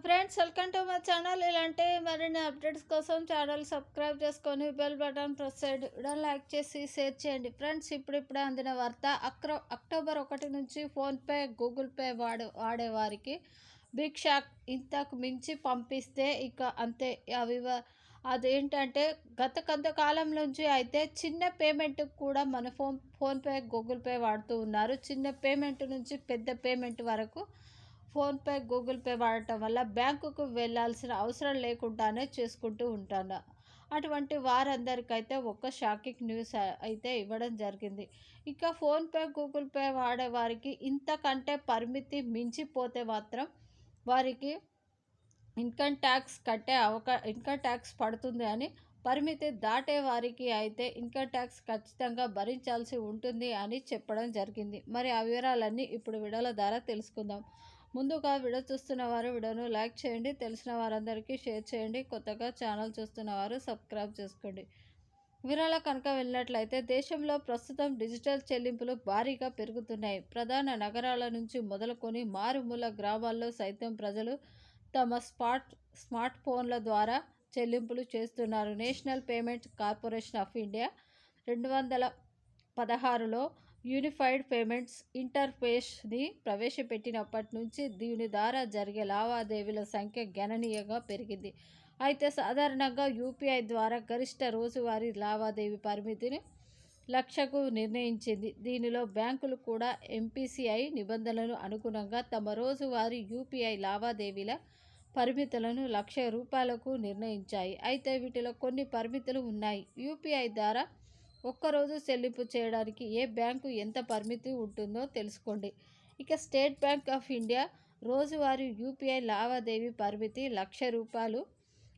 Friends welcome to my channel ఇలాంటి మరిన్ని updates కోసం ఛానల్ సబ్స్క్రైబ్ చేసుకొని బెల్ బటన్ ప్రెస్ చేయండి. లైక్ చేసి షేర్ చేయండి. ఫ్రెండ్స్ ఇప్పుడిప్పుడే అందిన వార్త అక్రో అక్టోబర్ ఒకటి నుంచి ఫోన్పే గూగుల్ పే వాడే వాడేవారికి బిగ్ షాక్ ఇంతకు మించి పంపిస్తే ఇక అంతే. అవి అదేంటంటే గత కొంతకాలం నుంచి అయితే చిన్న పేమెంట్ కూడా మన ఫోన్ ఫోన్పే గూగుల్ పే వాడుతూ ఉన్నారు. చిన్న పేమెంట్ నుంచి పెద్ద పేమెంట్ వరకు ఫోన్పే గూగుల్ పే వాడటం వల్ల బ్యాంకుకు వెళ్ళాల్సిన అవసరం లేకుండానే చేసుకుంటూ ఉంటాను. అటువంటి వారందరికైతే ఒక్క షాకింగ్ న్యూస్ అయితే ఇవ్వడం జరిగింది. ఇక ఫోన్పే గూగుల్ పే వాడే వారికి ఇంతకంటే పరిమితి మించిపోతే మాత్రం వారికి ఇన్కమ్ ట్యాక్స్ కట్టే అవకా ఇన్కమ్ ట్యాక్స్ పడుతుంది అని పరిమితి దాటే వారికి అయితే ఇన్కమ్ ట్యాక్స్ ఖచ్చితంగా భరించాల్సి ఉంటుంది అని చెప్పడం జరిగింది. మరి ఆ వివరాలన్నీ ఇప్పుడు విడుదల ద్వారా తెలుసుకుందాం. ముందుగా వీడియో చూస్తున్న వారు వీడియోను లైక్ చేయండి తెలిసిన వారందరికీ షేర్ చేయండి కొత్తగా ఛానల్ చూస్తున్న వారు సబ్స్క్రైబ్ చేసుకోండి. వివరాల కనుక వెళ్ళినట్లయితే దేశంలో ప్రస్తుతం డిజిటల్ చెల్లింపులు భారీగా పెరుగుతున్నాయి. ప్రధాన నగరాల నుంచి మొదలుకొని మారుమూల గ్రామాల్లో సైతం ప్రజలు తమ స్మార్ట్ స్మార్ట్ ఫోన్ల ద్వారా చెల్లింపులు చేస్తున్నారు. National Payment Corporation of India రెండు వందల పదహారులో యూనిఫైడ్ పేమెంట్స్ ఇంటర్ఫేస్ని ప్రవేశపెట్టినప్పటి నుంచి దీని ద్వారా జరిగే లావాదేవీల సంఖ్య గణనీయంగా పెరిగింది. అయితే సాధారణంగా యూపీఐ ద్వారా గరిష్ట రోజువారీ లావాదేవీ పరిమితిని లక్షకు నిర్ణయించింది. దీనిలో బ్యాంకులు కూడా ఎంపీసీఐ నిబంధనలను అనుగుణంగా తమ రోజువారీ యూపీఐ లావాదేవీల పరిమితులను లక్ష రూపాయలకు నిర్ణయించాయి. అయితే వీటిలో కొన్ని పరిమితులు ఉన్నాయి. యూపీఐ ద్వారా ఒక్కరోజు చెల్లింపు చేయడానికి ఏ బ్యాంకు ఎంత పరిమితి ఉంటుందో తెలుసుకోండి. ఇక స్టేట్ బ్యాంక్ ఆఫ్ ఇండియా రోజువారీ యూపీఐ లావాదేవీ పరిమితి లక్ష రూపాయలు.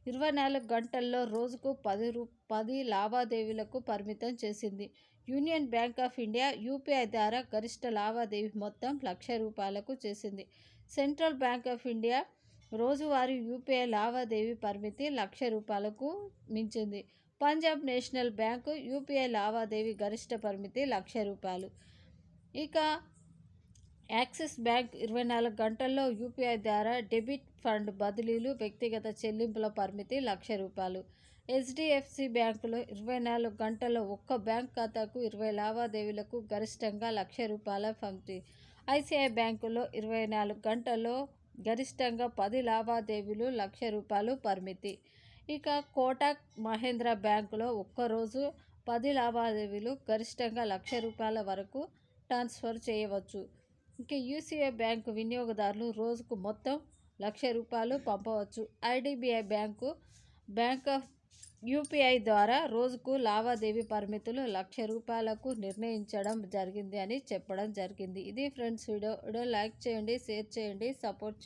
ఇరవై నాలుగు గంటల్లో రోజుకు పది రూ పది లావాదేవీలకు పరిమితం చేసింది. Union Bank of India UPI ద్వారా గరిష్ట లావాదేవీ మొత్తం లక్ష రూపాయలకు చేసింది. సెంట్రల్ బ్యాంక్ ఆఫ్ ఇండియా రోజువారీ యూపీఐ లావాదేవీ పరిమితి లక్ష రూపాయలకు మించింది. పంజాబ్ నేషనల్ బ్యాంకు యూపీఐ లావాదేవీ గరిష్ట పరిమితి లక్ష రూపాయలు. ఇక యాక్సిస్ బ్యాంక్ ఇరవై నాలుగు గంటల్లో యూపీఐ ద్వారా డెబిట్ ఫండ్ బదిలీలు వ్యక్తిగత చెల్లింపుల పరిమితి లక్ష రూపాయలు. హెచ్డిఎఫ్సి బ్యాంకులో ఇరవై నాలుగు గంటల్లో ఒక్క బ్యాంక్ ఖాతాకు ఇరవై లావాదేవీలకు గరిష్టంగా లక్ష రూపాయల పంపిణీ ఐసిఐ బ్యాంకులో ఇరవై నాలుగు గంటల్లో గరిష్టంగా పది లావాదేవీలు లక్ష రూపాయలు పరిమితి. ఇక కోటక్ మహేంద్ర బ్యాంకులో ఒక్కరోజు పది లావాదేవీలు గరిష్టంగా లక్ష రూపాయల వరకు ట్రాన్స్ఫర్ చేయవచ్చు. ఇక యూసీఐ బ్యాంకు వినియోగదారులు రోజుకు మొత్తం లక్ష రూపాయలు పంపవచ్చు. IDBI bank bank of UPI ద్వారా రోజుకు లావాదేవీ పరిమితులు లక్ష రూపాయలకు నిర్ణయించడం జరిగింది అని చెప్పడం జరిగింది. ఇది ఫ్రెండ్స్ వీడియో. వీడియో లైక్ చేయండి షేర్ చేయండి సపోర్ట్ చేయండి.